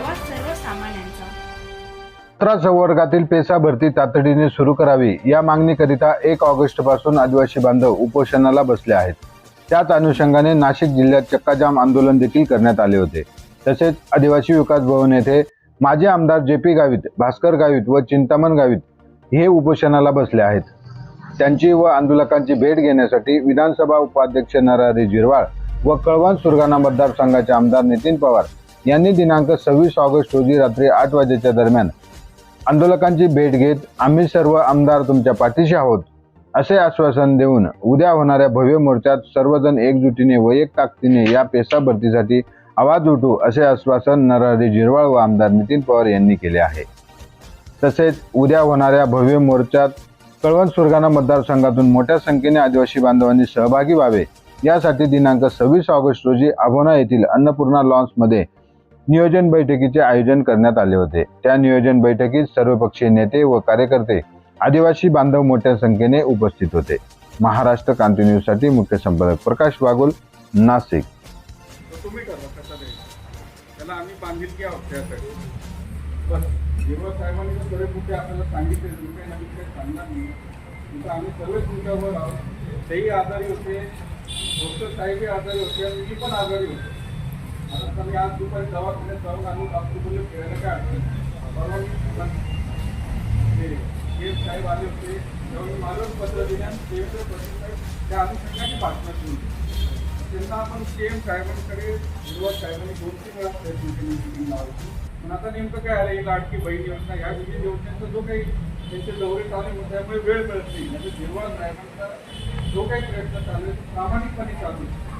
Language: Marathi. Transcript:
आवाज सर्वसामान्यांचा सतरा संवर्गातील पेसा भरती तातडीने सुरू करावी या मागणीकरिता एक ऑगस्टपासून आदिवासी बांधव उपोषणाला बसले आहेत. त्याच अनुषंगाने नाशिक जिल्ह्यात चक्काजाम आंदोलन देखील करण्यात आले होते. तसेच आदिवासी विकास भवन येथे माजी आमदार जे पी गावित भास्कर गावित व चिंतामण गावित हे उपोषणाला बसले आहेत. त्यांची व आंदोलकांची भेट घेण्यासाठी विधानसभा उपाध्यक्ष नरहरी जिरवाळ व कळवण सुरगाणा मतदारसंघाचे आमदार नितीन पवार यांनी दिनांक सव्वीस ऑगस्ट रोजी रात्री आठ वाजेच्या दरम्यान आंदोलकांची भेट घेत आम्ही सर्व आमदार तुमच्या पाठीशी आहोत असे आश्वासन देऊन उद्या होणाऱ्या भव्य मोर्चात सर्वजण एकजुटीने व एक ताकदीने या पेसा भरतीसाठी आवाज उठू असे आश्वासन नरहरी जिरवाळ व आमदार नितीन पवार यांनी केले आहे. तसेच उद्या होणाऱ्या भव्य मोर्चात कळवण सुरगाणा मतदारसंघातून मोठ्या संख्येने आदिवासी बांधवांनी सहभागी व्हावे यासाठी दिनांक सव्वीस ऑगस्ट रोजी आभोना येथील अन्नपूर्णा लॉन्समध्ये नियोजन बैठकीचे आयोजन करण्यात आले होते. त्या नियोजन बैठकीत सर्वपक्षीय नेते व कार्यकर्ते आदिवासी बांधव मोठ्या संख्येने उपस्थित होते. महाराष्ट्र क्रांती न्यूजसाठी मुख्य संपादक प्रकाश वागुल नाशिक. आम्ही बांधिलकी आजारी होते. डॉक्टर साहेबही आजारी होते आणि मी पण आजारी होते. आता मी आज दुपारी दवाखान्यात जाऊन आम्ही डॉक्टर बोलले फिरायला काय परवा हे साहेब आले होते तेव्हा पत्र दिल्यान देवेंद्र फडणवीस त्या अनुषंगाने त्यांना आपण सीएम साहेबांकडे हिरवा साहेबांनी दोन तीन वेळा प्रयत्न मिटिंग लावायची पण आता नेमकं काय आलं ही लाडकी बहीण योजना ह्या विविध योजनेचा जो काही त्यांचे दौरे चालू त्यामुळे वेळ मिळत नाही म्हणजे हिरवा साहेबांचा जो काही प्रयत्न चालू आहे तो प्रामाणिकपणे चालू आहे